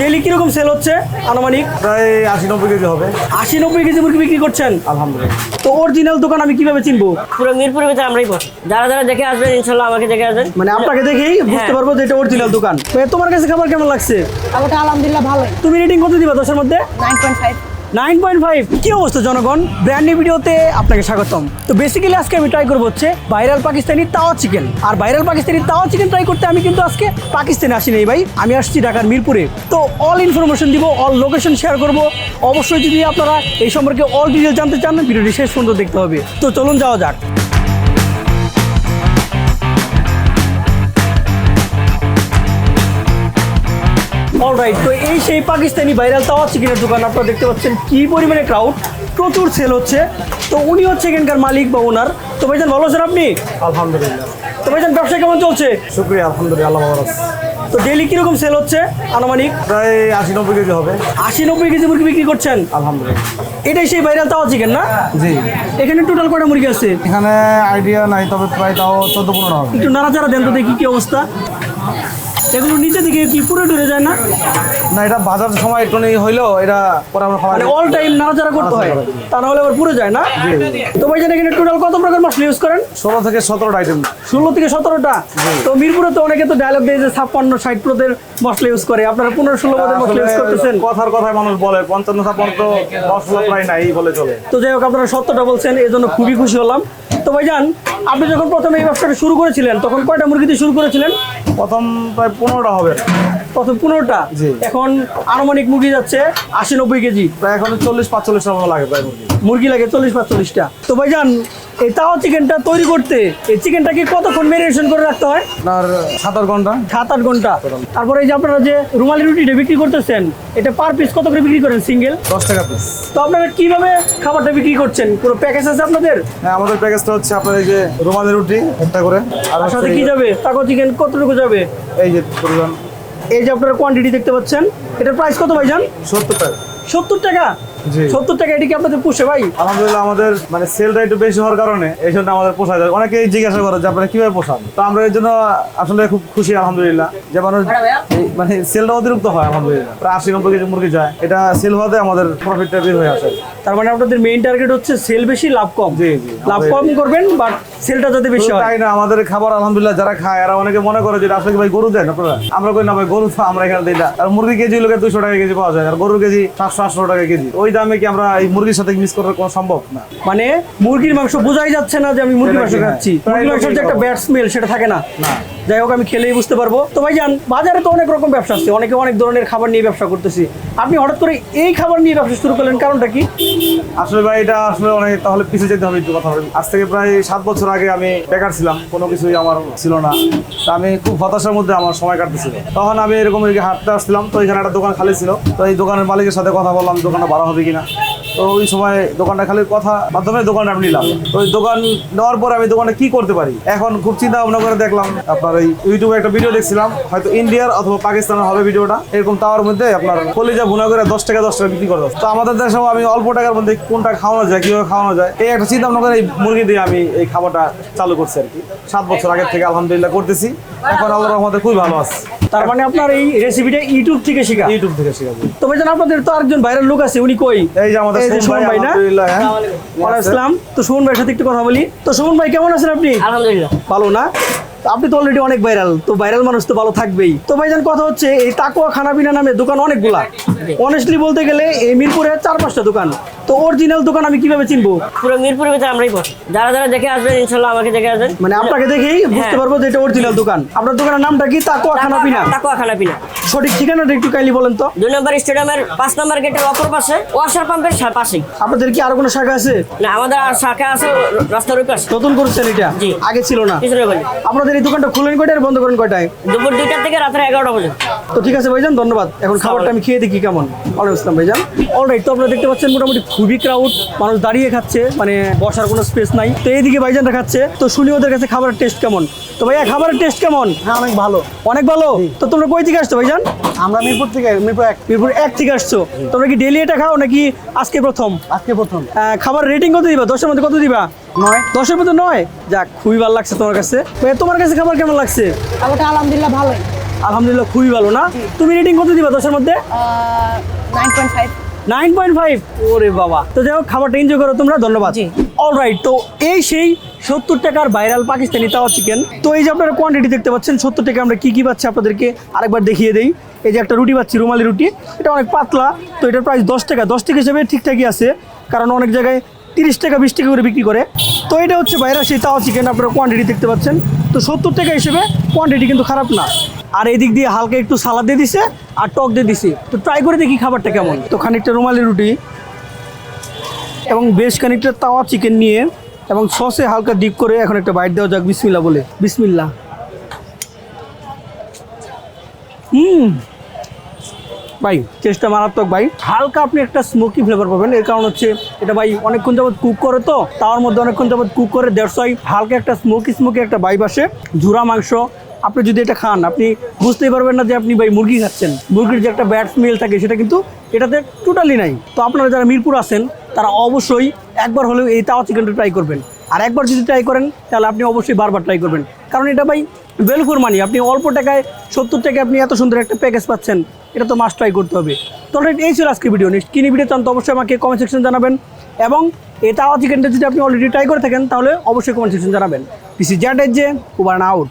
Daily কীরকম sell হচ্ছে আনুমানিক? প্রায় আশি নব্বই কেজি হবে। আশি নব্বই কেজি মুরগি বিক্রি করছেন? আলহামদুলিল্লাহ। তো অরিজিনাল দোকান আমি কীভাবে চিনবো? পুরো মিরপুরের ভিতরে আমরাই বসি। যারা যারা দেখে আসবেন ইনশাল্লাহ আমাকে দেখে আসবেন। মানে আপনাকে দেখেই বুঝতে হ্যাঁ। পারব যে এটা অরিজিনাল দোকান। তো তোমার কাছে খাবার কেমন লাগছে? ওটা আলহামদুলিল্লাহ ভালো তুমি রেটিং কত দিবা দশের মধ্যে? Nine point five. Nine point five, কি অবস্থা জনগণ? ব্র্যান্ড নিউ ভিডিওতে আপনাকে স্বাগতম। তো বেসিক্যালি আজকে আমি ট্রাই করব হচ্ছে ভাইরাল পাকিস্তানি তাওয়া চিকেন আর ভাইরাল পাকিস্তানি তাওয়া চিকেন ট্রাই করতে আমি কিন্তু আজকে পাকিস্তানে আসি নাই ভাই। আমি আসছি ঢাকার মিরপুরে। তো অল ইনফরমেশন দিব অল লোকেশন শেয়ার করব। অবশ্যই যদি আপনারা এই সম্পর্কে অল ডিটেল জানতে চান, ভিডিওটি শেষ পর্যন্ত দেখতে হবে। তো চলুন যাওয়া যাক। অলরাইট তো এই সেই পাকিস্তানি ভাইরাল তাওয়া চিকেনের দোকান আপনারা দেখতে পাচ্ছেন কি পরিমাণে ক্রাউড প্রচুর সেল হচ্ছে। তো উনি হচ্ছে এখানকার মালিক বা ওনার তো ভাইজান ভালো আছেন আপনি? আলহামদুলিল্লাহ। তো ভাইজান ব্যবসা কেমন চলছে? শুক্রিয়া আলহামদুলিল্লাহ আল্লাহ তো ডেইলি কীরকম সেল হচ্ছে আনুমানিক? প্রায় আশি নব্বই কেজি হবে। আশি নব্বই কেজি মুরগি বিক্রি করছেন? আলহামদুলিল্লাহ। এটাই সেই ভাইরাল তাওয়া চিকেন না? জি। এখানে টোটাল কয়টা মুরগি আছে? এখানে আইডিয়া নাই তবে প্রায় তাও চোদ্দ পনেরো হবে। একটু নাড়াচাড়া দেন তো দেখি কি অবস্থা। এগুলো নিচে দিকে কি পুরো ডুবে যায় না? না এটা বাজার সময় একটু নেই হইলেও এটা পরে আমরা মানে অল টাইম নাড়াচাড়া করতে হয় তা না হলে আবার পুরো যায় না? তো ভাইজান এখানে টোটাল কত প্রকার মশলা ইউজ করেন? ষোলো থেকে সতেরোটা আইটেম ষোলো থেকে সতেরোটা? তো মিরপুরে তো অনেকে তো ডায়লগ দেয় যে ছাপ্পান্ন ষাট প্রদের মশলা ইউজ করে। আপনারা পনেরো ষোলো পদের মশলা ইউজ করতেছেন। কথার কথায় মানুষ বলে পঞ্চান্ন ছাপ্পান্ন তো মশলা প্রায় নাই বলে চলে। তো যাই হোক আপনারা সত্যটা বলছেন এই জন্য খুবই খুশি হলাম। তো ভাইজান, আপনি যখন প্রথমে এই ব্যবসাটা শুরু করেছিলেন, তখন কয়টা মুরগি দিয়ে শুরু করেছিলেন? প্রথম প্রায় পনেরোটা হবে। প্রথম পনেরোটা। এখন আনুমানিক মুরগি যাচ্ছে আশি নব্বই কেজি। প্রায় এখন চল্লিশ পাঁচচল্লিশটা মতো লাগে প্রায় মুরগি। মুরগি লাগে চল্লিশ পাঁচচল্লিশটা। তো ভাইজান এই তাওয়া চিকেনটা তৈরি করতে এই চিকেনটাকে কতক্ষণ মেরিনেশন করে রাখতে হয়? আপনার সাত আট ঘণ্টা। সাত আট ঘণ্টা। তারপরে এই যে আপনারা যে রুমালি রুটিটা বিক্রি করতেছেন এটা পার পিস কত করে বিক্রি করেন সিঙ্গেল দশ টাকা পিস তো আপনারা কীভাবে খাবারটা বিক্রি করছেন? পুরো প্যাকেজ আছে আপনাদের? হ্যাঁ আমাদের প্যাকেজটা হচ্ছে আপনার এই যে রুমালি রুটি একটা করে। আর আর সাথে কি যাবে? তাকো চিকেন কতটুকু যাবে? এই যে পরিমাণ এই যে আপনারা কোয়ান্টিটি দেখতে পাচ্ছেন এটার প্রাইস কত ভাইজান সত্তর টাকা সত্তর টাকা। সত্তর টাকা এটা কি আপনাদের পুষে ভাই? আলহামদুলিল্লাহ আমাদের মানে সেলটা একটু বেশি হওয়ার কারণে এই জন্য আমাদের পোষায় যায়। অনেকেই জিজ্ঞাসা করে যে আপনারা কীভাবে পোষান? তো আমরা এর জন্য আসলে খুব খুশি আলহামদুলিল্লাহ। যে মানুষ মানে সেলটা অতিরিক্ত হয় আলহামদুলিল্লাহ। প্রায় আশি নব্বই কেজি মুরগি যায়। এটা সেল হওয়াতে আমাদের প্রফিটটা বের হয়ে আসে। তার মানে আপনাদের মেইন টার্গেট হচ্ছে সেল বেশি লাভ কম। জি, জি। লাভ কম করবেন বাট সেলটা যাতে বেশি হয়। তাই না আমাদের খাবার আলহামদুলিল্লাহ যারা খায় এরা অনেকে মনে করে যে আসলে ভাই গরু দেন আপনারা? আমরা কই না ভাই গরু তো আমরা এখানে দিই না। আর মুরগি কেজি লোকে দুশো টাকা কেজি পাওয়া যায় আর গরুর কেজি সাতশো আটশো টাকা কেজি। ওই দামে কি আমরা এই মুরগির সাথে মিস করার কোনো সম্ভব? না। মানে মুরগির মাংস বোঝাই যাচ্ছে না যে আমি মুরগির মাংস হ্যাঁ। খাচ্ছি। তাই মুরগির মাংসের যে একটা ব্যাড স্মেল সেটা থাকে না। না। যাই হোক আমি খেলেই বুঝতে পারব। তো ভাই জান বাজারে তো অনেক রকম ব্যবসা আছে। অনেকে অনেক ধরনের খাবার নিয়ে ব্যবসা করতেছি। আপনি হঠাৎ করে এই খাবার নিয়ে ব্যবসা শুরু করলেন, কারণটা কি? আসলে ভাই, এটা আসলে অনেক, তাহলে পিছিয়ে যেতে হবে একটু কথা আজ থেকে প্রায় সাত বছর আগে আমি বেকার ছিলাম, কোনো কিছুই আমার ছিল না। তা আমি খুব হতাশার মধ্যে আমার সময় কাটতেছিল। তখন আমি এরকম হাঁটতে আসছিলাম, তো এখানে একটা দোকান খালি ছিল। তো এই দোকানের মালিকের সাথে কথা বললাম, দোকানটা ভালো হবে কিনা। তো ওই সময় দোকানটা খালি কথা মাধ্যমে দোকানটা আমি নিলাম। তো ওই দোকান নেওয়ার পরে আমি দোকানে কি করতে পারি? এখন খুব চিন্তা ভাবনা করে দেখলাম, আপনার এই ইউটিউবে একটা ভিডিও দেখছিলাম, হয়তো ইন্ডিয়ার অথবা পাকিস্তানের হবে ভিডিওটা এরকম তাওয়ার মধ্যে আপনার কলিজা ভুনা করে দশ টাকা দশ টাকা বিক্রি করে দাও। তো আমাদের দেশে আমি অল্প টাকার মধ্যে কোনটা খাওয়ানো যায়, কীভাবে খাওয়ানো যায়, এই একটা চিন্তা ভাবনা করে এই মুরগি দিয়ে আমি এই খাবারটা চালু করছি আর কি। সাত বছর আগের থেকে আলহামদুলিল্লাহ করতেছি। এখন আল্লাহ রহমতে খুবই ভালো আছে। তার মানে আপনার এই রেসিপিটা ইউটিউব থেকে শেখা। ইউটিউব থেকে তো ভাই আপনাদের তো আরেকজন ভাইরাল লোক আছে উনি কই? এই যে আমাদের সুমন ভাই না? আলহামদুলিল্লাহ হ্যাঁ। ওয়ালাইকুম আসসালাম। তো সুমন ভাইয়ের সাথে একটু কথা বলি। তো সুমন ভাই কেমন আছেন আপনি? আলহামদুলিল্লাহ। ভালো না? আপনি তো অলরেডি অনেক ভাইরাল তো ভাইরাল মানুষ তো ভালো থাকবেই। তো ভাইজান কথা হচ্ছে এই তাকুয়া খানাপিনা নামে দোকান অনেকগুলা। অনেস্টলি বলতে গেলে এই মিরপুরে চার পাঁচটা দোকান। তো অরিজিনাল দোকান আমি কীভাবে চিনবো? পুরো মিরপুরের ভিতরে আমরাই বসি। যারা যারা দেখে আসবেন ইনশাল্লাহ আমাকে দেখে আসবেন। মানে আপনাকে দেখেই বুঝতে হ্যাঁ। পারব যে এটা অরিজিনাল দোকান। আপনার দোকানের নামটা কি? তাকুয়া খানাপিনা টাকুয়া খানা পিনা। সঠিক ঠিকানাটা একটু কাইলি বলেন তো। দুই নম্বর স্টেডিয়ামের পাঁচ নম্বর গেটের অপর পাশে ওয়াশার পাম্পের পাশেই। আপনাদের কি আর কোনো শাখা আছে? না আমাদের আর শাখা আছে রাস্তার ওই পাশে। নতুন করছেন এটা? আগে ছিল না। আপনাদের এই দোকানটা খুলেন কয়টায় বন্ধ করেন কয়টায়? দুপুর দুইটার থেকে রাত্রে এগারোটা পর্যন্ত। তো ঠিক আছে ভাইজান ধন্যবাদ। এখন খাবারটা আমি খেয়ে দেখি কেমন। ওয়ালাইকুম আসসালাম ভাইজান। অলরাইট তো আপনারা দেখতে পাচ্ছেন মোটামুটি খুবই ক্রাউড মানুষ দাঁড়িয়ে খাচ্ছে মানে বসার কোনো স্পেস নাই। তো এইদিকে ভাইজানরা খাচ্ছে। তো শুনি ওদের কাছে খাবারের টেস্ট কেমন? তো ভাইয়া খাবারের টেস্ট কেমন? হ্যাঁ অনেক ভালো। অনেক ভালো? তো তোমরা কই থেকে আসছো ভাইজান? আমরা মিরপুর থেকে মিরপুর এক। মিরপুর এক থেকে আসছো। তোমরা কি ডেলি এটা খাও নাকি আজকে প্রথম? আজকে প্রথম। আহ, খাবার রেটিং কত দিবা? দশের মধ্যে কত দিবা? নয়। দশের মধ্যে নয়? যাক খুবই ভালো লাগছে তোমার কাছে। ভাইয়া তোমার কাছে খাবার কেমন লাগছে? আলহামদুলিল্লাহ ভালোই। আলহামদুলিল্লাহ খুবই ভালো না? তুমি রেটিং কত দিবা দশের মধ্যে? Nine point five nine point five. ওরে বাবা। তো যাই হোক খাবারটা এনজয় করো তোমরা ধন্যবাদ। অলরাইট তো এই সেই সত্তর টাকার ভাইরাল পাকিস্তানি তাওয়া চিকেন তো এই যে আপনারা কোয়ান্টিটি দেখতে পাচ্ছেন সত্তর টাকা আমরা কি কি পাচ্ছি আপনাদেরকে আরেকবার দেখিয়ে দেই। এই যে একটা রুটি পাচ্ছি রুমালি রুটি। এটা অনেক পাতলা তো এটার প্রাইস দশ টাকা। দশ টাকা হিসেবে ঠিকঠাকই আছে কারণ অনেক জায়গায় তিরিশ টাকা বিশ টাকা করে বিক্রি করে। তো এটা হচ্ছে ভাইরাল সেই তাওয়া চিকেন আপনারা কোয়ান্টিটি দেখতে পাচ্ছেন। তো সত্তর টাকা হিসেবে কোয়ান্টিটি কিন্তু খারাপ না। আর এদিক দিয়ে হালকা একটু সালাদ দিয়ে দিছে আর টক দিয়ে দিছে। তো ট্রাই করে দেখি খাবারটা কেমন। তো খানিকটা রুমালি রুটি এবং বেশ খানিকটা তাওয়া চিকেন নিয়ে এবং সসে হালকা ডিপ করে এখন একটা বাইট দেওয়া যাক বিসমিল্লা বলে। বিসমিল্লা হুম। ভাই চেষ্টা মারাত্মক ভাই। হালকা আপনি একটা স্মোকি ফ্লেভার পাবেন। এর কারণ হচ্ছে এটা ভাই অনেকক্ষণ যাবত কুক করে তো, তাওয়ার মধ্যে অনেকক্ষণ যাবত কুক করে দেড়শোই হালকা একটা স্মোকি স্মোকি একটা বাইব আসে। ঝুরা মাংস আপনি যদি এটা খান, আপনি বুঝতেই পারবেন না যে আপনি ভাই মুরগি খাচ্ছেন। মুরগির যে একটা ব্যাড স্মেল থাকে, সেটা কিন্তু এটাতে টোটালি নাই। তো আপনারা যারা মিরপুর আছেন, তারা অবশ্যই একবার হলেও এই তাওয়া চিকেনটা ট্রাই করবেন। আর একবার যদি ট্রাই করেন, তাহলে আপনি অবশ্যই বারবার ট্রাই করবেন। কারণ এটা ভাই ভ্যালু ফর মানি আপনি অল্প টাকায়, সত্তর টাকায় আপনি এত সুন্দর একটা প্যাকেজ পাচ্ছেন, এটা তো মাস্ট ট্রাই করতে হবে। তো এই ছিল আজকে ভিডিও নেক্সট কিনি ভিডিও চান তো অবশ্যই আমাকে কমেন্ট সেকশন জানাবেন। এবং এই তাওয়া চিকেনটা যদি আপনি অলরেডি ট্রাই করে থাকেন, তাহলে অবশ্যই কমেন্ট সেকশন জানাবেন। পিসি জ্যাট এজ যে উবার আউট